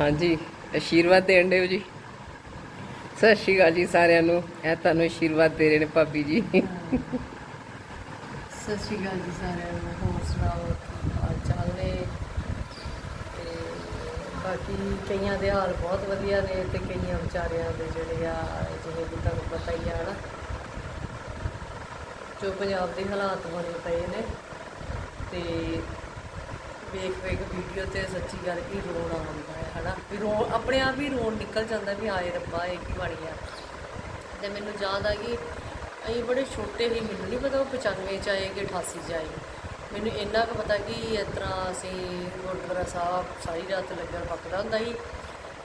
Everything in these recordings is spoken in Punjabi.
ਹਾਂਜੀ ਆਸ਼ੀਰਵਾਦ ਦੇਣ ਦਿਓ ਜੀ? ਸਤਿ ਸ਼੍ਰੀ ਅਕਾਲ ਜੀ ਸਾਰਿਆਂ ਨੂੰ। ਇਹ ਤੁਹਾਨੂੰ ਆਸ਼ੀਰਵਾਦ ਦੇ ਰਹੇ ਨੇ ਭਾਬੀ ਜੀ। ਸਤਿ ਸ਼੍ਰੀ ਅਕਾਲ ਜੀ ਸਾਰਿਆਂ ਨੂੰ। ਹੋਰ ਸੁਣਾਓ ਹਾਲ ਚਾਲ ਨੇ ਤੇ ਬਾਕੀ ਕਈਆਂ ਦੇ ਹਾਲ ਬਹੁਤ ਵਧੀਆ ਨੇ ਤੇ ਕਈਆਂ ਵਿਚਾਰਿਆਂ ਦੇ ਜਿਹੜੇ ਆ, ਜਿਵੇਂ ਕਿ ਤੁਹਾਨੂੰ ਪਤਾ ਹੀ ਆ ਨਾ, ਜੋ ਪੰਜਾਬ ਦੇ ਹਾਲਾਤ ਬਣੇ ਪਏ ਨੇ। ਤੇ ਵੇਖ ਵੇਖ ਵੀਡੀਓ ਤੇ ਸੱਚੀ ਗੱਲ ਕੀ ਰੋਣ ਆਉਂਦਾ ਹੈ, ਹਨਾ? ਵੀ ਰੋ, ਆਪਣੇ ਆਪ ਹੀ ਰੋਣ ਨਿਕਲ ਜਾਂਦਾ ਵੀ ਹਾਏ ਰੱਬਾ, ਇਹ ਕੀ ਬਣ ਗਿਆ ਤੇ ਮੈਨੂੰ ਯਾਦ ਆ ਕਿ ਅਸੀਂ ਬੜੇ ਛੋਟੇ ਸੀ, ਮੈਨੂੰ ਨਹੀਂ ਪਤਾ ਉਹ 95 ਚ ਆਏ ਕਿ 88 ਚ ਆਏ। ਮੈਨੂੰ ਇੰਨਾ ਕੁ ਪਤਾ ਕਿ ਇਸ ਤਰ੍ਹਾਂ ਅਸੀਂ ਗੁਰਦੁਆਰਾ ਸਾਹਿਬ ਸਾਰੀ ਰਾਤ ਲੱਗਣ ਪੱਕਦਾ ਹੁੰਦਾ ਸੀ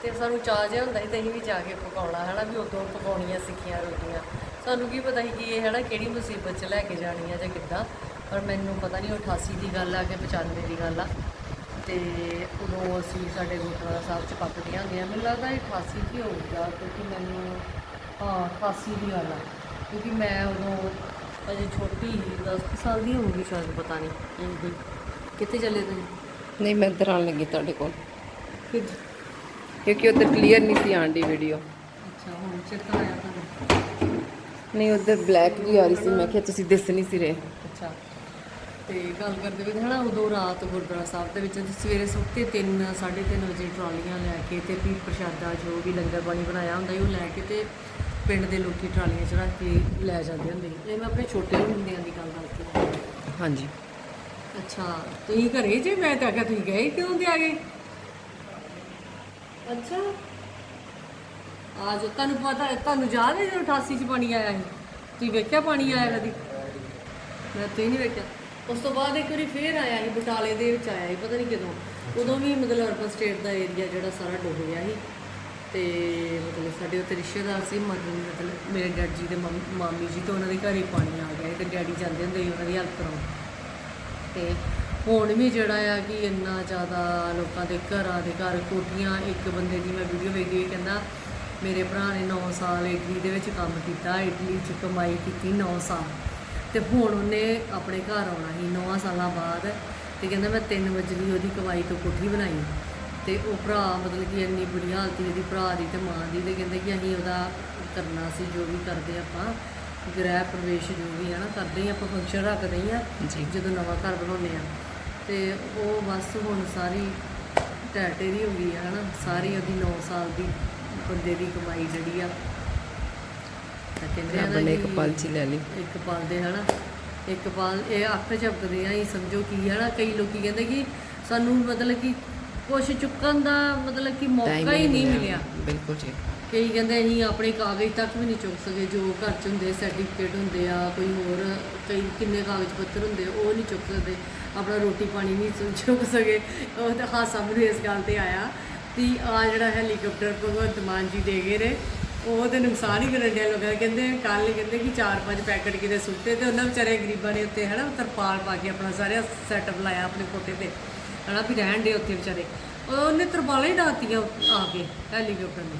ਤੇ ਸਾਨੂੰ ਚਾਹ ਜਿਹਾ ਹੁੰਦਾ ਸੀ ਤੇ ਅਸੀਂ ਵੀ ਜਾ ਕੇ ਪਕਾਉਣਾ, ਹਨਾ? ਵੀ ਉਦੋਂ ਪਕਾਉਣੀਆਂ, ਸਿੱਖੀਆਂ ਰੋਟੀਆਂ। ਸਾਨੂੰ ਕੀ ਪਤਾ ਸੀ ਕਿ ਇਹ, ਹਨਾ, ਕਿਹੜੀ ਮੁਸੀਬਤ 'ਚ ਲੈ ਕੇ ਜਾਣੀ ਆ ਜਾਂ ਕਿੱਦਾਂ। ਪਰ ਮੈਨੂੰ ਪਤਾ ਨਹੀਂ ਉਹ 88 ਦੀ ਗੱਲ ਆ ਕਿ 95 ਦੀ ਗੱਲ ਆ। ਤੇ ਉਦੋਂ ਅਸੀਂ ਸਾਡੇ ਗੁਰਦੁਆਰਾ ਸਾਹਿਬ 'ਚ ਪੱਕਦੀਆਂ ਹੁੰਦੀਆਂ ਮੈਨੂੰ ਲੱਗਦਾ ਇਹ 88 ਕੀ ਹੋਊਗਾ ਕਿਉਂਕਿ ਮੈਨੂੰ ਹਾਂ 88 ਦੀ ਗੱਲ ਆ। ਕਿਉਂਕਿ ਮੈਂ ਉਦੋਂ ਅਜੇ ਛੋਟੀ ਸੀ 10 ਕੁ ਸਾਲ ਦੀ ਹੋਊਗੀ ਸ਼ਾਇਦ ਪਤਾ ਨਹੀਂ। ਕਿੱਥੇ ਚੱਲੇ ਤੁਸੀਂ? ਨਹੀਂ ਮੈਂ ਇੱਧਰ ਆਉਣ ਲੱਗੀ ਤੁਹਾਡੇ ਕੋਲ। ਕਿਉਂਕਿ ਉੱਧਰ ਕਲੀਅਰ ਨਹੀਂ ਸੀ ਆਂਡੀ ਵੀਡੀਓ ਅੱਛਾ ਹੁਣ ਚੇਤਾ ਆਇਆ ਤੁਹਾਨੂੰ। ਨਹੀਂ ਉੱਧਰ ਬਲੈਕ ਵੀ ਆ ਰਹੀ ਸੀ। ਮੈਂ ਕਿਹਾ ਤੁਸੀਂ ਦਿਸ ਨਹੀਂ ਸੀ ਰਹੇ। ਅੱਛਾ। ਤੇ ਗੱਲ ਕਰਦੇ ਵੀ ਹਨਾ ਉਦੋਂ ਰਾਤ ਗੁਰਦੁਆਰਾ ਸਾਹਿਬ ਦੇ ਵਿੱਚ ਸਵੇਰੇ ਸੁੱਤੇ 3 3:30 ਵਜੇ ਟਰਾਲੀਆਂ ਲੈ ਕੇ ਤੇ ਵੀ ਪ੍ਰਸ਼ਾਦਾ ਜੋ ਵੀ ਲੰਗਰ ਪਾਣੀ ਬਣਾਇਆ ਹੁੰਦਾ ਉਹ ਲੈ ਕੇ ਤੇ ਪਿੰਡ ਦੇ ਲੋਕੀ ਟਰਾਲੀਆਂ 'ਚ ਰੱਖ ਕੇ ਲੈ ਜਾਂਦੇ ਹੁੰਦੇ ਇਹ ਮੈਂ ਆਪਣੇ ਛੋਟੇ ਹੁੰਦਿਆਂ ਦੀ ਗੱਲ ਦੱਸਦੀ ਹਾਂ। ਹਾਂਜੀ। ਅੱਛਾ ਤੁਸੀਂ ਘਰੇ ਜੇ? ਮੈਂ ਤਾਂ ਆਖਿਆ ਤੁਸੀਂ ਗਏ ਕਿਉਂ ਤੇ ਆ ਗਏ ਅੱਛਾ ਆਜ ਤੁਹਾਨੂੰ ਪਤਾ ਤੁਹਾਨੂੰ ਯਾਦ ਹੈ ਜਦੋਂ 88 ਚ ਪਾਣੀ ਆਇਆ ਸੀ? ਤੁਸੀਂ ਵੇਖਿਆ ਪਾਣੀ ਆਇਆ ਕਦੀ? ਮੈਂ ਤੇ ਨਹੀਂ ਵੇਖਿਆ। ਉਸ ਤੋਂ ਬਾਅਦ ਇੱਕ ਵਾਰੀ ਫੇਰ ਆਇਆ ਸੀ ਬਟਾਲੇ ਦੇ ਵਿੱਚ ਆਇਆ ਸੀ ਪਤਾ ਨਹੀਂ ਕਦੋਂ। ਉਦੋਂ ਵੀ ਮਤਲਬ ਅਰਬਨ ਸਟੇਟ ਦਾ ਏਰੀਆ ਜਿਹੜਾ ਸਾਰਾ ਡੁੱਬ ਗਿਆ ਸੀ। ਤੇ ਮਤਲਬ ਸਾਡੇ ਉੱਤੇ ਰਿਸ਼ਤੇਦਾਰ ਸੀ ਮਤਲਬ ਮਤਲਬ ਮੇਰੇ ਡੈਡ ਜੀ ਦੇ ਮੰਮ- ਮਾਮੀ ਜੀ ਤੋਂ ਉਹਨਾਂ ਦੇ ਘਰੇ ਪਾਣੀ ਆ ਗਿਆ ਸੀ ਤੇ ਡੈਡੀ ਜਾਂਦੇ ਹੁੰਦੇ ਸੀ ਉਹਨਾਂ ਦੀ ਹੈਲਪ ਕਰਾਉਣ ਤੇ ਹੁਣ ਵੀ ਜਿਹੜਾ ਆ ਕਿ ਇੰਨਾ ਜ਼ਿਆਦਾ ਲੋਕਾਂ ਦੇ ਘਰਾਂ ਦੇ ਘਰ ਕੋਠੀਆਂ ਇੱਕ ਬੰਦੇ ਦੀ ਮੈਂ ਵੀਡੀਓ ਵੇਖੀ ਕਹਿੰਦਾ ਮੇਰੇ ਭਰਾ ਨੇ 9 ਸਾਲ ਇਟਲੀ ਦੇ ਵਿੱਚ ਕੰਮ ਕੀਤਾ ਇਟਲੀ 'ਚ ਕਮਾਈ ਕੀਤੀ 9 ਸਾਲ। ਤੇ ਹੁਣ ਉਹਨੇ ਆਪਣੇ ਘਰ ਆਉਣਾ ਸੀ 9 ਸਾਲਾਂ ਬਾਅਦ ਤੇ ਕਹਿੰਦਾ ਮੈਂ 3 ਵਜੇ ਉਹਦੀ ਕਮਾਈ ਤੋਂ ਕੋਠੀ ਬਣਾਈ। ਤੇ ਉਹ ਭਰਾ ਮਤਲਬ ਕਿ ਇੰਨੀ ਬੁਰੀ ਹਾਲਤ ਉਹਦੀ ਭਰਾ ਦੀ ਤੇ ਮਾਂ ਦੀ ਤੇ ਕਹਿੰਦੇ ਕਿ ਅਸੀਂ ਉਹਦਾ ਕਰਨਾ ਸੀ ਜੋ ਵੀ ਕਰਦੇ ਆਪਾਂ ਗ੍ਰਹਿ ਪ੍ਰਵੇਸ਼ ਜੋ ਵੀ ਹੈ ਨਾ ਕਰਦੇ ਹੀ ਆਪਾਂ ਫੰਕਸ਼ਨ ਰੱਖਦੇ ਹੀ ਆ ਜਦੋਂ ਨਵਾਂ ਘਰ ਬਣਾਉਂਦੇ ਆ। ਤੇ ਉਹ ਬਸ ਹੁਣ ਸਾਰੀ ਟੈਟੇਰੀ ਹੋ ਗਈ ਹੈ ਹਨਾ ਸਾਰੀ ਉਹਦੀ 9 ਸਾਲ ਦੀ ਬੰਦੇ ਦੀ ਕਮਾਈ ਜਿਹੜੀ ਆ ਤਾਂ ਕਹਿੰਦੇ ਆ ਰੱਬ ਨਾ ਇੱਕ ਕਿ ਪਲ ਚ ਹੀ ਲੈ ਲਈ। ਇੱਕ ਪਲ ਦੇ ਹਨਾ? ਇੱਕ ਪਲ ਇਹ ਅੱਖ ਝਪਕਦੇ ਆ ਹੀ ਸਮਝੋ ਕੀ ਹੈ ਨਾ ਕਈ ਲੋਕੀ ਕਹਿੰਦੇ ਕਿ ਸਾਨੂੰ ਮਤਲਬ ਕਿ ਕੁਛ ਚੁੱਕਣ ਦਾ ਮਤਲਬ ਕਿ ਮੌਕਾ ਹੀ ਨਹੀਂ ਮਿਲਿਆ। ਬਿਲਕੁਲ ਜੀ। ਕਈ ਕਹਿੰਦੇ ਅਸੀਂ ਆਪਣੇ ਕਾਗਜ਼ ਤੱਕ ਵੀ ਨਹੀਂ ਚੁੱਕ ਸਕੇ ਜੋ ਘਰ 'ਚ ਹੁੰਦੇ ਸਰਟੀਫਿਕੇਟ ਹੁੰਦੇ ਆ ਕੋਈ ਹੋਰ ਕਈ ਕਿੰਨੇ ਕਾਗਜ਼ ਪੱਤਰ ਹੁੰਦੇ ਉਹ ਨਹੀਂ ਚੁੱਕ ਸਕਦੇ। ਆਪਣਾ ਰੋਟੀ ਪਾਣੀ ਨਹੀਂ ਚੁੱਕ ਸਕੇ। ਉਹ ਤਾਂ ਹਾਸਾ ਮੈਨੂੰ ਇਸ ਗੱਲ ਤੇ ਆਇਆ ਵੀ ਆ ਜਿਹੜਾ ਹੈਲੀਕਾਪਟਰ ਭਗਵੰਤ ਮਾਨ ਜੀ ਦੇ ਗਏ ਨੇ ਉਹ ਤੇ ਨੁਕਸਾਨ ਹੀ ਕਰਨ ਡਿਆ ਲੋਕਾਂ ਦਾ। ਕਹਿੰਦੇ ਕੱਲ ਕਹਿੰਦੇ ਕਿ ਚਾਰ ਪੰਜ ਪੈਕਟ ਕਿਤੇ ਸੁੱਟੇ ਤੇ ਉਹਨਾਂ ਵਿਚਾਰੇ ਗਰੀਬਾਂ ਨੇ ਉੱਤੇ ਹਨਾ ਤਰਪਾਲ ਪਾ ਕੇ ਆਪਣਾ ਸਾਰਾ ਸੈਟਅਪ ਲਾਇਆ ਆਪਣੇ ਕੋਠੇ ਤੇ। ਹਨਾ ਵੀ ਰਹਿਣ ਦੇ ਉੱਥੇ ਵਿਚਾਰੇ। ਉਹ- ਉਹਨੇ ਤਰਪਾਲਾਂ ਹੀ ਡਾਤੀਆਂ ਆ ਕੇ ਹੈਲੀਕਾਪਟਰ ਨੇ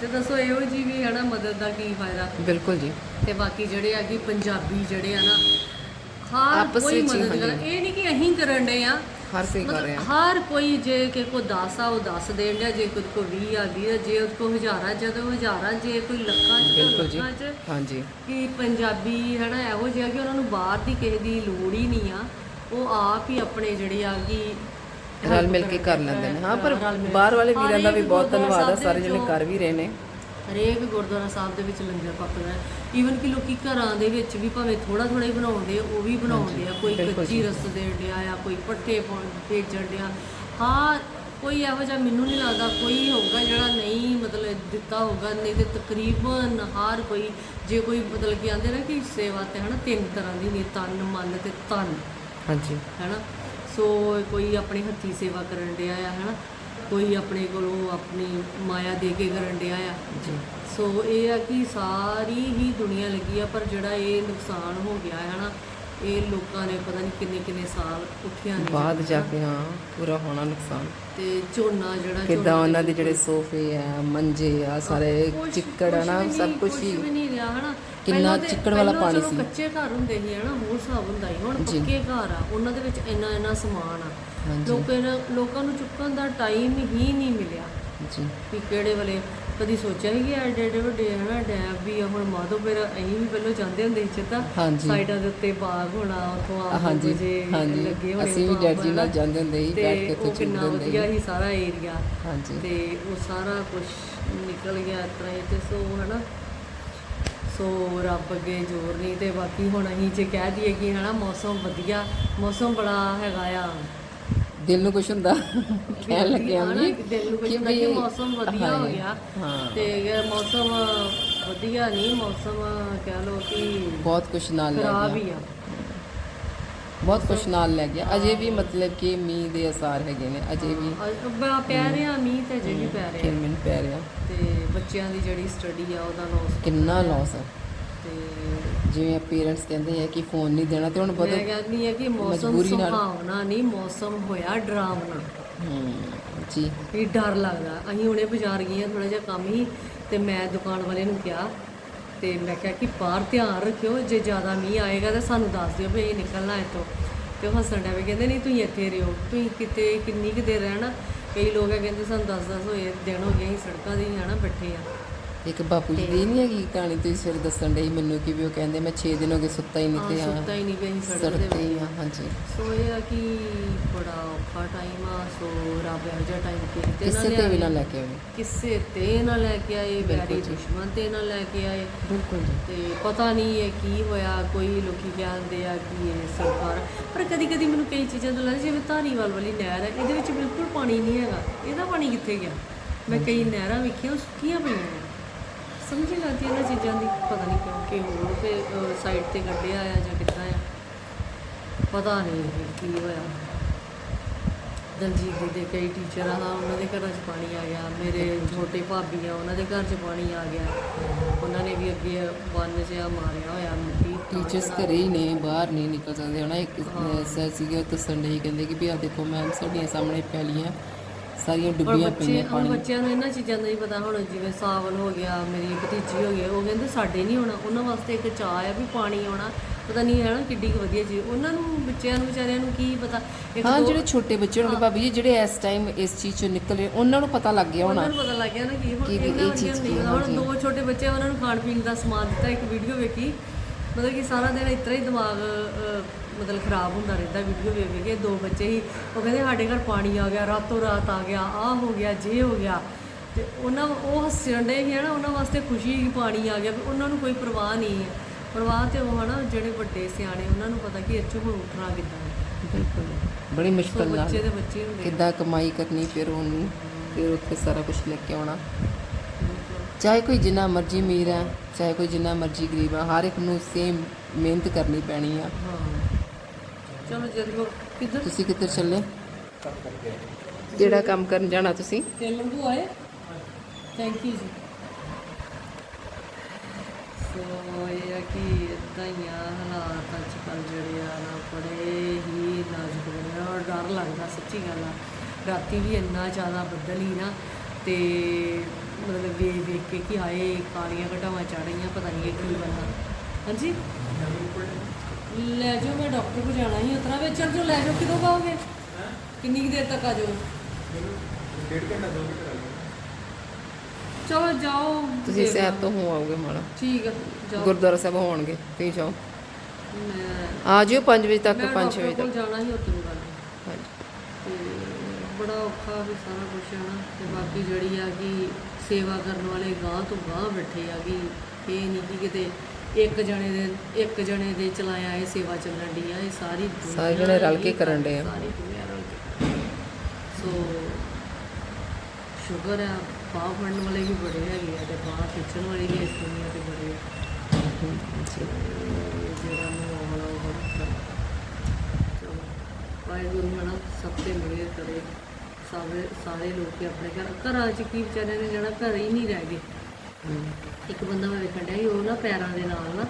ਤੇ ਦੱਸੋ ਇਹੋ ਜੀ ਵੀ ਹਨਾ ਮਦਦ ਦਾ ਕੀ ਫਾਇਦਾ। ਬਿਲਕੁਲ ਜੀ। ਤੇ ਬਾਕੀ ਜਿਹੜੇ ਆ ਕਿ ਪੰਜਾਬੀ ਜਿਹੜੇ ਆ ਨਾ ਹਰ ਆਪਸ ਕੋਈ ਵਿੱਚ ਹੀ ਮਦਦ ਕਰ। ਇਹ ਨਹੀਂ ਕਿ ਅਸੀਂ ਕਰਨ ਦੇ ਆ। ਹਰ ਕੋਈ ਕਰ ਰਿਹਾ। ਹਰ ਕੋਈ ਜੇ ਕਿ ਕੋ 10 ਆ ਉਹ 10 ਦੇਣ ਡਿਆ। ਜੇ ਕੋਈ ਕੋ 20 ਆ 20 ਆ, ਜੇ ਉਹ ਕੋ ਹਜ਼ਾਰਾਂ ਜਦੋਂ ਹਜ਼ਾਰਾਂ ਜੇ ਕੋਈ ਲੱਖਾਂ ਚ ਤਾਂ ਬਿਲਕੁਲ ਜੀ। ਲੱਖਾਂ ਚ ਹਾਂਜੀ। ਕਿ ਪੰਜਾਬੀ ਹਨਾ ਇਹੋ ਜਿਹਾ ਕਿ ਉਹਨਾਂ ਨੂੰ ਬਾਹਰ ਦੀ ਕਿਸੇ ਦੀ ਲੋੜ ਹੀ ਨਹੀਂ ਆ। ਉਹ ਆਪ ਹੀ ਆਪਣੇ ਜਿਹੜੇ ਆ ਕਿ ਰਲ ਮਿਲ ਕੇ ਕਰ ਲੈਂਦੇ ਨੇ। ਹਾਂ ਪਰ ਬਾਹਰ ਵਾਲੇ ਵੀਰਾਂ ਦਾ ਵੀ ਬਹੁਤ ਧੰਨਵਾਦ ਆ ਸਾਰੇ ਜਿਹੜੇ ਕਰ ਵੀ ਰਹੇ ਨੇ। ਹਰੇਕ ਗੁਰਦੁਆਰਾ ਸਾਹਿਬ ਦੇ ਵਿੱਚ ਲੰਗਰ ਪੱਕਦਾ ਹੈ। ਈਵਨ ਕਿ ਲੋਕੀ ਘਰਾਂ ਦੇ ਵਿੱਚ ਵੀ ਭਾਵੇਂ ਥੋੜਾ ਥੋੜਾ ਹੀ ਬਣਾਉਂਦੇ ਆ ਉਹ ਵੀ ਬਣਾਉਂਦੇ ਆ। ਕੋਈ ਕੱਚੀ ਰਸ ਦੇਣ ਡਿਆ ਆ ਕੋਈ ਪੱਠੇ ਭੇਜਣ ਡਿਆ। ਹਾਂ ਕੋਈ ਇਹੋ ਜਿਹਾ ਮੈਨੂੰ ਨਹੀਂ ਲੱਗਦਾ ਕੋਈ ਹੋਊਗਾ ਜਿਹੜਾ ਨਹੀਂ ਮਤਲਬ ਦਿੱਤਾ ਹੋਊਗਾ ਨਹੀਂ ਤੇ ਤਕਰੀਬਨ ਹਰ ਕੋਈ ਜੇ ਕੋਈ ਮਤਲਬ ਕਿ ਆਂਦੇ ਨਾ ਕਿ ਸੇਵਾ ਤੇ ਹਨਾ ਤਿੰਨ ਤਰ੍ਹਾਂ ਦੀ ਨੇ ਤਨ ਮਨ ਤੇ ਤਨ। ਹਾਂਜੀ। ਹੈਨਾ ਸੋ ਕੋਈ ਆਪਣੀ ਹੱਥੀ ਸੇਵਾ ਕਰਨ ਡਿਆ ਆ ਹੈਨਾ। ਕੋਈ ਆਪਣੇ ਕੋਲੋਂ ਆਪਣੀ ਮਾਇਆ ਦੇ ਕੇ ਕਰਨ ਡਿਆ ਆ। ਜੀ। ਸੋ ਇਹ ਆ ਕਿ ਸਾਰੀ ਹੀ ਦੁਨੀਆ ਲੱਗੀ ਆ ਪਰ ਜਿਹੜਾ ਇਹ ਨੁਕਸਾਨ ਹੋ ਗਿਆ ਹੈ ਨਾ ਇਹ ਲੋਕਾਂ ਨੇ ਪਤਾ ਨਹੀਂ ਕਿੰਨੇ ਕਿੰਨੇ ਸਾਲ ਉੱਠਿਆ ਨਹੀਂ ਬਾਅਦ ਜਾ ਕੇ ਹਾਂ ਪੂਰਾ ਹੋਣਾ ਨੁਕਸਾਨ। ਤੇ ਝੋਨਾ ਜਿਹੜਾ ਕਿੱਦਾਂ ਉਹਨਾਂ ਦੇ ਜਿਹੜੇ ਸੋਫੇ ਆ ਮੰਜੇ ਆ ਸਾਰੇ ਚਿੱਕੜ ਆ ਨਾ ਸਭ ਕੁਝ ਹੀ ਨਹੀਂ ਰਿਹਾ ਹਨਾ। ਕਿੰਨਾ ਚਿੱਕੜ ਵਾਲਾ ਪਾਣੀ ਸੀ। ਕੱਚੇ ਘਰ ਹੁੰਦੇ ਸੀ ਹਨਾ ਹੋਰ ਹਿਸਾਬ ਹੁੰਦਾ ਸੀ। ਹੁਣ। ਪੱਕੇ ਘਰ ਆ ਉਹਨਾਂ ਦੇ ਵਿੱਚ ਇੰਨਾ ਇੰਨਾ ਸਮਾਨ ਆ। ਲੋਕਾਂ ਲੋਕਾਂ ਨੂੰ ਚੁੱਕਣ ਦਾ ਟਾਈਮ ਹੀ ਨਹੀਂ ਮਿਲਿਆ। ਜੀ। ਵੀ ਕਿਹੜੇ ਵੇਲੇ ਕਦੀ ਸੋਚਿਆ ਹੀ ਕਿ ਐਡੇ ਐਡੇ ਵੱਡੇ ਹਨਾ ਡੈਮ ਵੀ ਆ ਹੁਣ ਮਾਧੋ ਫਿਰ ਅਸੀਂ ਵੀ ਪਹਿਲਾਂ ਜਾਂਦੇ ਹੁੰਦੇ ਸੀ ਹਾਂਜੀ। ਸਾਈਡਾਂ ਦੇ ਉੱਤੇ ਬਾਗ ਹੋਣਾ ਉੱਥੋਂ ਆ ਹਾਂਜੀ ਜੇ ਹਾਂਜੀ। ਲੱਗੇ ਹੋਣੇ ਅਸੀਂ ਵੀ ਡੈਡ ਨਾਲ। ਜਾਂਦੇ ਹੁੰਦੇ ਸੀ ਤੇ ਬੈਠ ਕੇ ਉੱਥੇ ਚੁੰਗਦੇ ਹੁੰਦੇ ਵਧੀਆ ਸੀ ਸੀ ਸਾਰਾ ਏਰੀਆ ਹਾਂਜੀ। ਤੇ ਉਹ ਸਾਰਾ ਕੁਝ ਨਿਕਲ ਗਿਆ ਇਸ ਤਰ੍ਹਾਂ ਹੀ ਤੇ ਸੋ ਹਨਾ। ਸੋ ਰੱਬ ਅੱਗੇ ਜ਼ੋਰ ਨਹੀਂ ਤੇ ਬਾਕੀ ਹੁਣ ਅਸੀਂ ਜੇ ਕਹਿ ਦਈਏ ਕਿ ਹਨਾ ਮੌਸਮ ਵਧੀਆ ਮੌਸਮ ਬੜਾ ਹੈਗਾ ਆ। ਦਿਲ ਨੂੰ ਕੁਝ ਹੁੰਦਾ। ਕਹਿਣ ਲੱਗੇ ਆ ਹਨਾ, ਵੀ ਦਿਲ ਨੂੰ ਹੁੰਦਾ ਕਿ ਮੌਸਮ ਵਧੀਆ ਹੋ ਹਾਂ, ਗਿਆ ਹਾਂ। ਤੇ ਮੌਸਮ ਵਧੀਆ ਨਹੀਂ ਮੌਸਮ ਕਹਿ ਲੋ ਕਿ ਬਹੁਤ ਕੁਝ ਨਾਲ ਲੈ ਖਰਾਬ ਗਿਆ। ਹੀ ਆ। ਬਹੁਤ ਕੁਝ ਨਾਲ ਲੈ ਗਿਆ। ਅਜੇ ਵੀ ਮਤਲਬ ਕਿ ਮੀਂਹ ਦੇ ਅਸਾਰ ਹੈਗੇ ਨੇ ਅਜੇ ਵੀ। ਪੈ ਰਿਹਾ ਮੀਂਹ ਤੇ ਜੇ ਵੀ ਪੈ ਰਿਹਾ। ਕਿੰਨ ਮਿੰਟ ਪੈ ਰਿਹਾ। ਤੇ ਬੱਚਿਆਂ ਦੀ ਜਿਹੜੀ ਸਟੱਡੀ ਆ ਉਹਦਾ ਲੋਸ ਕਿੰਨਾ ਲਾਸ ਹੈ ਤੇ ਜਿਵੇਂ ਪੇਰੈਂਟਸ ਕਹਿੰਦੇ ਆ ਕਿ ਫੋਨ ਨਹੀਂ ਦੇਣਾ ਤੇ ਹੁਣ ਮੈਂ ਪਤਾ ਕਹਿੰਦੀ ਆ ਕਿ ਮੌਸਮ ਮਜਬੂਰੀ ਨਾਲ। ਸੁਹਾਵਣਾ ਨਹੀਂ ਮੌਸਮ ਹੋਇਆ ਡਰਾਵਣਾ। ਹੂੰ ਜੀ। ਵੀ ਡਰ ਲੱਗਦਾ। ਅਸੀਂ ਹੁਣੇ ਬਾਜ਼ਾਰ ਗਏ ਆ ਥੋੜਾ ਜਿਹਾ ਕੰਮ ਹੀ ਤੇ ਮੈਂ ਦੁਕਾਨ ਵਾਲੇ ਨੂੰ ਕਿਹਾ ਤੇ ਮੈਂ ਕਿਹਾ ਕਿ ਬਾਹਰ ਧਿਆਨ ਰੱਖਿਓ ਜੇ ਜ਼ਿਆਦਾ ਮੀਂਹ ਆਏਗਾ ਤਾਂ ਸਾਨੂੰ ਦੱਸ ਦਿਓ ਵੀ ਇਹ ਨਿਕਲਣਾ ਇੱਥੋਂ। ਤੇ ਉਹ ਹੱਸਣ ਡਿਆ ਵੀ ਕਹਿੰਦੇ ਨਹੀਂ ਤੁਸੀਂ ਇੱਥੇ ਰਹੋ। ਤੁਸੀਂ ਕਿਤੇ ਕਿੰਨੀ ਕੁ ਦੇਰ ਰਹਿਣਾ? ਕਈ ਲੋਕ ਆ ਕਹਿੰਦੇ ਸਾਨੂੰ 10-10 ਹੋਏ ਦਿਨ ਹੋ ਗਏ ਅਸੀਂ ਸੜਕਾਂ ਦੀ ਹਨਾ ਬੈਠੇ ਆ। ਇੱਕ ਬਾਪੂ ਜੀ ਦੀ ਨਹੀਂ ਹੈਗੀ ਕਹਾਣੀ ਤੁਸੀਂ ਸਵੇਰੇ ਦੱਸਣ ਡਈ ਮੈਨੂੰ ਕਿ ਵੀ ਉਹ ਕਹਿੰਦੇ ਮੈਂ 6 ਦਿਨ ਹੋ ਗਏ ਸੁੱਤਾ ਹੀ ਨਹੀਂ ਤੇ ਆ ਸੁੱਤਾ ਹੀ ਨਹੀਂ ਵੀ ਅਸੀਂ ਸੜਕ ਦੇ ਤੇ ਹੀ ਹਾਂਜੀ। ਸੋ ਇਹ ਆ ਕਿ ਬੜਾ ਔਖਾ ਟਾਈਮ ਆ ਸੋ ਰੱਬ ਇਹੋ ਜਿਹਾ ਟਾਈਮ ਨਾ ਕਿਸੇ ਤੇ ਵੀ ਨਾ। ਲੈ ਕੇ ਆਵੇ। ਕਿਸੇ ਤੇ ਨਾ ਲੈ ਕੇ ਆਏ ਵੈਰੀ ਦੁਸ਼ਮਣ ਤੇ ਨਾ ਲੈ ਕੇ ਆਏ। ਬਿਲਕੁਲ ਜੀ। ਤੇ ਪਤਾ ਨਹੀਂ ਇਹ ਕੀ ਹੋਇਆ ਕੋਈ ਲੋਕੀ ਕਹਿੰਦੇ ਆ ਕਿ ਇਹ ਸਰਕਾਰ ਪਰ ਕਦੀ ਕਦੀ ਮੈਨੂੰ ਕਈ ਚੀਜ਼ਾਂ ਤੋਂ ਲੱਗਦਾ ਜਿਵੇਂ ਧਾਰੀਵਾਲ ਵਾਲੀ ਨਹਿਰ ਹੈ ਇਹਦੇ ਵਿੱਚ ਬਿਲਕੁਲ ਪਾਣੀ ਨਹੀਂ ਹੈਗਾ। ਇਹਦਾ ਪਾਣੀ ਕਿੱਥੇ ਗਿਆ? ਮੈਂ ਕਈ ਨਹਿਰਾਂ ਵੇਖੀਆਂ ਸੁੱਕੀਆਂ ਪਈਆਂ ਨੇ। ਸਮਝ ਨਹੀਂ ਲੱਗਦੀ ਇਹਨਾਂ ਚੀਜ਼ਾਂ ਦੀ ਪਤਾ ਨਹੀਂ ਕਿਉਂ ਕਿ ਹੋਰ ਤੇ ਸਾਈਡ ਤੇ ਕੱਢਿਆ ਆ ਜਾਂ ਕਿੱਦਾਂ ਆ। ਪਤਾ ਨਹੀਂ ਕੀ ਹੋਇਆ। ਦਲਜੀਤ ਦੀ ਦੇ ਕਈ ਟੀਚਰ ਆ ਉਹਨਾਂ ਦੇ ਘਰਾਂ 'ਚ ਪਾਣੀ ਆ ਗਿਆ। ਮੇਰੇ ਛੋਟੇ ਭਾਬੀ ਆ ਉਹਨਾਂ ਦੇ ਘਰ 'ਚ ਪਾਣੀ ਆ ਗਿਆ। ਉਹਨਾਂ ਨੇ ਵੀ ਅੱਗੇ ਬੰਨ ਜਿਹਾ ਮਾਰਿਆ ਹੋਇਆ ਮਿੱਟੀ ਟੀਚਰਸ ਘਰੇ ਹੀ ਨੇ ਬਾਹਰ ਨਹੀਂ ਨਿਕਲ ਸਕਦੇ। ਹਨਾ ਇੱਕ ਸਰ ਸੀਗੇ ਉਹ ਦੱਸਣ ਸੀ, ਕਹਿੰਦੇ ਕਿ ਵੀ ਆ ਦੇਖੋ ਮੈਮ ਸਾਡੀਆਂ ਸਾਹਮਣੇ ਪੈਲੀਆਂ ਸਾਰੀਆਂ ਡੁੱਬੀਆਂ ਬੱਚੇ ਪਈਆਂ ਹੁਣ ਪਾਣੀ। ਬੱਚਿਆਂ ਨੂੰ ਇਹਨਾਂ ਚੀਜ਼ਾਂ ਦਾ ਨਹੀਂ ਪਤਾ ਹੁਣ ਜਿਵੇਂ ਸਾਵਲ ਹੋ ਗਿਆ ਮੇਰੀ ਭਤੀਜੀ ਹੋ ਗਈ ਉਹ ਕਹਿੰਦੇ ਸਾਡੇ ਨਹੀਂ ਹੋਣਾ ਉਹਨਾਂ ਵਾਸਤੇ ਇੱਕ ਚਾਹ ਆ ਵੀ ਪਾਣੀ ਆਉਣਾ। ਪਤਾ ਨਹੀਂ ਹੈ ਨਾ ਕਿੱਡੀ ਕੁ ਵਧੀਆ ਚੀਜ਼। ਉਹਨਾਂ ਨੂੰ ਬੱਚਿਆਂ ਨੂੰ ਵਿਚਾਰਿਆਂ ਨੂੰ ਕੀ ਪਤਾ? ਇੱਕ ਹਾਂ ਦੋ- ਜਿਹੜੇ ਛੋਟੇ ਬੱਚੇ ਹੋਣਗੇ ਭਾਬੀ ਜੀ ਜਿਹੜੇ ਇਸ ਟਾਈਮ ਇਸ ਚੀਜ਼ ਚੋਂ ਨਿਕਲ ਰਹੇ ਉਹਨਾਂ ਨੂੰ ਪਤਾ ਲੱਗ ਗਿਆ ਹੋਣਾ ਉਹਨਾਂ ਨੂੰ ਪਤਾ ਲੱਗ ਗਿਆ ਨਾ ਕਿ ਹੁਣ ਕਿ ਵੀ ਇਹ ਚੀਜ਼ ਨਹੀਂ ਕੀ ਪਤਾ। ਹੈ, ਹੁਣ। ਦੋ ਛੋਟੇ ਬੱਚੇ ਆ, ਉਹਨਾਂ ਨੂੰ ਖਾਣ ਪੀਣ ਦਾ ਸਮਾਨ ਦਿੱਤਾ ਇੱਕ ਵੀਡੀਓ ਵੇਖੀ। ਮਤਲਬ ਕਿ ਸਾਰਾ ਦਿਨ ਇਸ ਤਰ੍ਹਾਂ ਹੀ ਦਿਮਾਗ ਮਤਲਬ ਖਰਾਬ ਹੁੰਦਾ ਰਹਿੰਦਾ ਵੀਡੀਓ ਵੇਖ ਵੇਖ ਕੇ। ਦੋ ਬੱਚੇ ਹੀ ਉਹ ਕਹਿੰਦੇ ਸਾਡੇ ਘਰ ਪਾਣੀ ਆ ਗਿਆ ਰਾਤੋਂ ਰਾਤ ਆ ਗਿਆ ਆਹ ਹੋ ਗਿਆ ਜੇ ਹੋ ਗਿਆ। ਤੇ ਉਹਨਾਂ ਉਹ ਹੱਸਣ ਦੇ ਸੀ ਨਾ ਉਹਨਾਂ ਵਾਸਤੇ ਖੁਸ਼ੀ ਕਿ ਪਾਣੀ ਆ ਗਿਆ ਵੀ ਉਹਨਾਂ ਨੂੰ ਕੋਈ ਪਰਵਾਹ ਨਹੀਂ ਹੈ। ਪਰਵਾਹ ਤੇ ਉਹ ਹਨਾ ਜਿਹੜੇ ਵੱਡੇ ਸਿਆਣੇ ਉਹਨਾਂ ਨੂੰ ਪਤਾ ਕਿ 'ਚੋਂ ਹੁਣ ਉੱਠਣਾ ਕਿੱਦਾਂ ਹੈ। ਬਿਲਕੁਲ। ਬੜੀ ਮੁਸ਼ਕਲ ਨਾਲ ਬੱਚੇ ਦੇ ਬੱਚੇ ਹੁੰਦੇ ਆ। ਕਿੱਦਾਂ ਕਮਾਈ ਕਰਨੀ ਫਿਰ ਉਹਨੂੰ ਫਿਰ ਉੱਥੇ ਸਾਰਾ ਕੁਝ ਲੈ ਕੇ ਆਉਣਾ। ਚਾਹੇ ਕੋਈ ਜਿੰਨਾ ਮਰਜ਼ੀ ਅਮੀਰ ਹੈ ਚਾਹੇ ਕੋਈ ਜਿੰਨਾ ਮਰਜ਼ੀ ਗਰੀਬ ਹੈ ਹਰ ਇੱਕ ਨੂੰ ਸੇਮ ਮਿਹਨਤ ਕਰਨੀ ਪੈਣੀ ਆ। ਹਾਂ ਚਲੋ ਜਦੋਂ ਕਿੱਧਰ? ਤੁਸੀਂ ਕਿੱਧਰ ਚੱਲੇ? ਕਿਹੜਾ ਕੰਮ ਕਰਨ ਜਾਣਾ ਤੁਸੀਂ? ਤੇਲ ਲੰਬੂ ਆਏ? ਥੈਂਕ ਯੂ ਜੀ। ਸੋ ਇਹ ਆ ਕਿ ਇਦਾਂ ਹੀ ਆ ਹਾਲਾਤ ਅੱਜ ਕੱਲ੍ਹ ਜਿਹੜੇ ਆ ਨਾ ਬੜੇ ਹੀ ਨਾਜ਼ੁਕ ਬਣੇ ਆ ਔਰ ਡਰ ਲੱਗਦਾ ਸੱਚੀ ਗੱਲ ਆ। ਰਾਤੀ ਵੀ ਇੰਨਾ ਜ਼ਿਆਦਾ ਬੱਦਲ ਹੀ ਨਾ ਤੇ ਮਤਲਬ ਵੇਖ ਵੇਖ ਕੇ ਕਿ ਹਾਏ ਕਾਲੀਆਂ ਘਟਾਵਾਂ ਚੜ ਰਹੀਆਂ ਪਤਾ ਨਹੀਂ ਇਹ ਕੀ ਬਣਨਾ ਹਾਂਜੀ? ਲੈ ਜਾਓ ਮੈਂ ਡਾਕਟਰ ਕੋਲ ਜਾਣਾ ਹੀ ਉਤਰਾ ਵੇ ਚੱਲ ਜੋ ਲੈ ਜਾਓ ਕਿਦੋਂ ਪਾਓਗੇ? ਕਿੰਨੀ ਕੁ ਦੇਰ ਤੱਕ ਆ ਜਾਓ? ਚਲੋ ਜਾਓ ਤੁਸੀਂ ਸੈਰ। ਤੋਂ ਹੋ ਆਓਗੇ ਮਾੜਾ। ਠੀਕ ਆ ਜਾਓ। ਗੁਰਦੁਆਰਾ ਸਾਹਿਬ ਹੋਣਗੇ ਤੁਸੀਂ ਜਾਓ। ਮੈਂ ਆ ਜਿਓ 5 ਵਜੇ ਤੱਕ ਮੈਂ 5 ਡਾਕਟਰ ਵਜੇ ਤੱਕ। ਜਾਣਾ ਹੀ ਉਤਰੂ ਗੱਲ ਹਾਂਜੀ। ਤੇ ਬੜਾ ਔਖਾ ਵੀ ਸਾਰਾ ਕੁਝ ਹੈ ਨਾ ਤੇ ਬਾਕੀ ਜਿਹੜੀ ਆ ਕਿ ਸੇਵਾ ਕਰਨ ਵਾਲੇ ਗਾਂ ਤੋਂ ਗਾਂ ਬੈਠੇ ਆ ਕਿ ਇਹ ਨਹੀਂ ਕਿ ਕਿਤੇ ਇੱਕ ਜਣੇ ਦੇ ਇੱਕ ਜਣੇ ਦੇ ਚਲਾਇਆ ਇਹ ਸੇਵਾ ਚੱਲਣ ਦੀ ਆ ਇਹ ਸਾਰੀ ਸਾਰੇ ਜਣੇ ਰਲ ਕੇ ਕਰਨ ਡਏ ਆ। ਸਾਰੀ ਦੁਨੀਆ ਰਲ ਕੇ। ਸੋ ਸ਼ੁਕਰ ਆ ਬਾਹ ਫੜਨ ਵਾਲੇ ਵੀ ਬੜੇ ਹੈਗੇ ਆ ਤੇ ਬਾਹ ਖਿੱਚਣ ਵਾਲੇ ਵੀ ਇਸ ਦੁਨੀਆ ਤੇ ਬੜੇ ਆ। ਜਿਹੜਾ ਮਾਹੌਲ ਆ। ਉਹ ਵਾਹਿਗੁਰੂ ਸਭ ਤੇ ਮਿਹਰ ਕਰੇ। ਸਾਰੇ ਸਾਰੇ ਲੋਕ ਆਪਣੇ ਘਰ ਘਰਾਂ 'ਚ ਕੀ ਵਿਚਾਰਿਆਂ ਨੇ ਜਿਹੜਾ ਘਰ ਹੀ ਨਹੀਂ ਰਹਿ ਗਏ। ਇੱਕ ਬੰਦਾ ਮੈਂ ਵੇਖਣ ਡਿਆ ਸੀ ਉਹ ਨਾ ਪੈਰਾਂ ਦੇ ਨਾਲ ਨਾ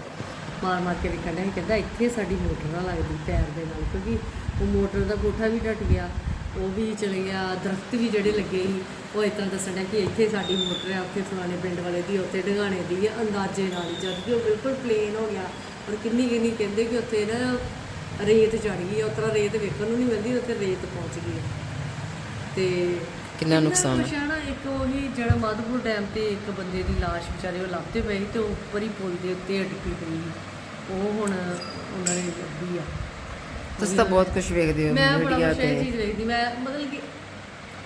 ਮਾਰ ਮਾਰ ਕੇ ਵੇਖਣ ਡਿਆ ਸੀ ਕਹਿੰਦਾ ਇੱਥੇ ਸਾਡੀ ਮੋਟਰ ਨਾ ਲੱਗਦੀ ਪੈਰ ਦੇ ਨਾਲ ਕਿਉਂਕਿ ਉਹ ਮੋਟਰ ਦਾ ਕੋਠਾ ਵੀ ਟੱਟ ਗਿਆ ਉਹ ਵੀ ਚਲੇ ਗਿਆ ਦਰਖਤ ਵੀ ਜਿਹੜੇ ਲੱਗੇ ਸੀ ਉਹ ਤਰ੍ਹਾਂ ਦੱਸਣ ਡਿਆ ਕਿ ਇੱਥੇ ਸਾਡੀ ਮੋਟਰ ਹੈ ਉੱਥੇ ਫਲਾਣੇ ਪਿੰਡ ਵਾਲੇ ਦੀ ਉੱਥੇ ਢਗਾਣੇ ਦੀ ਹੈ ਅੰਦਾਜ਼ੇ ਨਾਲ ਹੀ ਜਦ ਕਿ ਉਹ ਬਿਲਕੁਲ ਪਲੇਨ ਹੋ ਗਿਆ। ਔਰ ਕਿੰਨੀ ਕਿੰਨੀ ਕਹਿੰਦੇ ਕਿ ਉੱਥੇ ਨਾ ਰੇਤ ਚੜ ਗਈ ਹੈ ਉਤਰਾ ਰੇਤ ਵੇਖਣ ਨੂੰ ਨਹੀਂ ਮਿਲਦੀ ਉੱਥੇ ਰੇਤ ਪਹੁੰਚ ਗਈ। ਹੈ ਤੇ ਕਿੰਨਾ ਨੁਕਸਾਨ ਹੈ ਨਾ ਇੱਕ ਉਹੀ ਜਿਹੜਾ ਮਾਧੋਪੁਰ ਡੈਮ ਤੇ ਇੱਕ ਬੰਦੇ ਦੀ ਲਾਸ਼ ਵਿਚਾਰੇ ਉਹ ਲੱਭਦੇ ਪਏ ਸੀ ਤੇ ਉਹ ਉੱਪਰ ਹੀ ਪੁਲ ਦੇ ਉੱਤੇ ਅਟਕੀ ਪਈ ਸੀ। ਉਹ ਹੁਣ ਉਹਨਾਂ ਨੇ ਲੱਭੀ ਆ। ਤੁਸੀਂ ਤਾਂ ਬਹੁਤ ਕੁਝ ਵੇਖਦੇ ਹੋ ਮੈਂ ਬੜਾ ਮੀਡੀਆ ਕੁਛ ਇਹ ਤੇ। ਚੀਜ਼ ਵੇਖਦੀ ਮੈਂ ਮਤਲਬ ਕਿ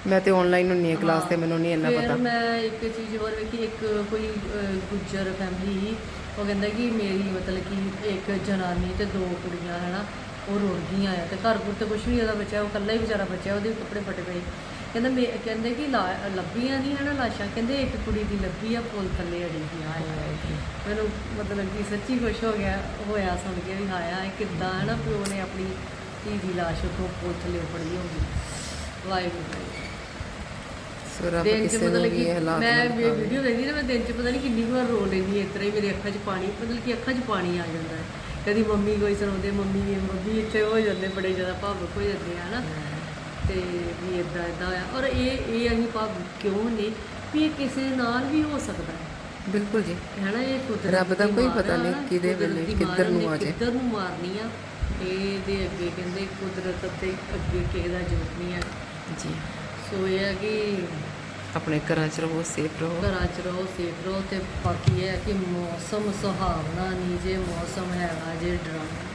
ਮੈਂ ਤੇ ਆਨਲਾਈਨ ਹੁੰਨੀ ਆ ਕਲਾਸ ਤੇ ਮੈਨੂੰ ਨਹੀਂ ਇੰਨਾ ਫਿਰ ਪਤਾ। ਮੈਂ ਇੱਕ ਚੀਜ਼ ਹੋਰ ਵੇਖੀ ਇੱਕ ਕੋਈ ਅਹ, ਗੁੱਜਰ ਫੈਮਿਲੀ ਸੀ ਉਹ ਕਹਿੰਦਾ ਕਿ ਮੇਰੀ ਮਤਲਬ ਕਿ ਇੱਕ ਜਨਾਨੀ ਤੇ ਦੋ ਕੁੜੀਆਂ ਹਨਾ। ਉਹ ਰੁੜ ਗਈਆਂ ਆ ਤੇ ਘਰ ਘੁਰ ਤੇ ਕੁਝ ਨਹੀਂ ਉਹਦਾ ਬੱਚਾ ਉਹ ਇਕੱਲਾ ਹੀ ਵਿਚਾਰਾ ਬੱਚਾ ਉਹਦੇ ਕੱਪੜੇ ਫਟੇ ਪਏ। ਕਹਿੰਦਾ ਮੈਂ ਕਹਿੰਦੇ ਕਿ ਲਾ- ਲੱਭੀਆਂ ਨਹੀਂ ਹਨਾ ਲਾਸ਼ਾਂ ਕਹਿੰਦੇ ਇੱਕ ਕੁੜੀ ਦੀ ਲੱਭੀ ਆ ਪੁਲ ਥੱਲੇ ਅੜੀ ਹਾਏ ਹਾਏ ਮੈਨੂੰ ਮਤਲਬ ਕਿ ਸੱਚੀ ਖੁਸ਼ ਹੋ ਗਿਆ ਹੋਇਆ ਸੁਣ ਕੇ ਵੀ ਹਾਇਆ ਇਹ ਕਿੱਦਾਂ ਹਨਾ ਪਿਓ ਨੇ ਆਪਣੀ ਧੀ ਦੀ ਲਾਸ਼ ਉੱਥੋਂ ਪੁਲ ਥੱਲੇ ਫੜੀ ਹੋਗੀ ਵਾਹਿਗੁਰੂ ਸੋ ਰੱਬ ਦਿਨ ਚ ਕਿਸੇ ਨੂੰ ਮਤਲਬ ਵੀ ਕਿ ਇਹ ਹਾਲਾਤ ਮੈਂ ਨਾ ਦਿਖਾਵੇ। ਵੀਡੀਓ ਵੇਖਦੀ ਨਾ ਮੈਂ ਦਿਨ ਚ ਪਤਾ ਨਹੀਂ ਕਿੰਨੀ ਕੁ ਵਾਰ ਰੋ ਲੈਂਦੀ ਇਸ ਤਰ੍ਹਾਂ ਹੀ ਮੇਰੇ ਅੱਖਾਂ 'ਚ ਪਾਣੀ ਮਤਲਬ ਕਿ ਅੱਖਾਂ 'ਚ ਪਾਣੀ ਆ ਜਾਂਦਾ ਹੈ। ਕਦੀ ਮੰਮੀ ਕੋਈ ਸੁਣਾਉਂਦੇ ਮੰਮੀ ਵੀ ਮੰਮੀ ਇੱਥੇ ਹੋ ਜਾਂਦੇ ਬੜੇ ਜ਼ਿਆਦਾ ਭਾਵੁਕ ਹੋ ਜਾਂਦੇ ਆ ਹਨਾ? ਤੇ ਵੀ ਇਦਾਂ ਇਦਾਂ ਹੋਇਆ। ਔਰ ਇਹ ਇਹ ਅਸੀਂ ਭਾਵੁਕ ਕਿਉਂ ਨੇ ਵੀ ਇਹ ਕਿਸੇ ਨਾਲ ਵੀ ਹੋ ਸਕਦਾ ਹੈ। ਬਿਲਕੁਲ ਜੀ। ਹੈਨਾ ਇਹ ਕੁਦਰਤ ਰੱਬ ਦਾ ਦੀ ਕੋਈ ਪਤਾ ਆ ਨਹੀਂ ਨਾ, ਕਿਹਦੇ ਵੇਲੇ ਦੀ ਕਿੱਧਰ ਨੂੰ ਆ ਜਾਏ। ਕਿੱਧਰ ਨੂੰ ਮਾਰਨੀ ਆ ਇਹਦੇ ਅੱਗੇ ਕਹਿੰਦੇ ਕੁਦਰਤ ਤੇ ਅੱਗੇ ਕਿਸੇ ਦਾ ਜੋਰ ਨਹੀਂ ਹੈ। ਜੀ। ਸੋ ਇਹ ਕਿ ਆਪਣੇ ਘਰਾਂ 'ਚ ਰਹੋ ਸੇਫ ਰਹੋ। ਘਰਾਂ 'ਚ ਰਹੋ ਸੇਫ ਰਹੋ ਤੇ ਬਾਕੀ ਇਹ ਹੈ ਕਿ ਮੌਸਮ ਸੁਹਾਵਣਾ ਨਹੀਂ ਜੇ ਮੌਸਮ ਹੈਗਾ, ਜੇ ਡਰਾਉਣਾ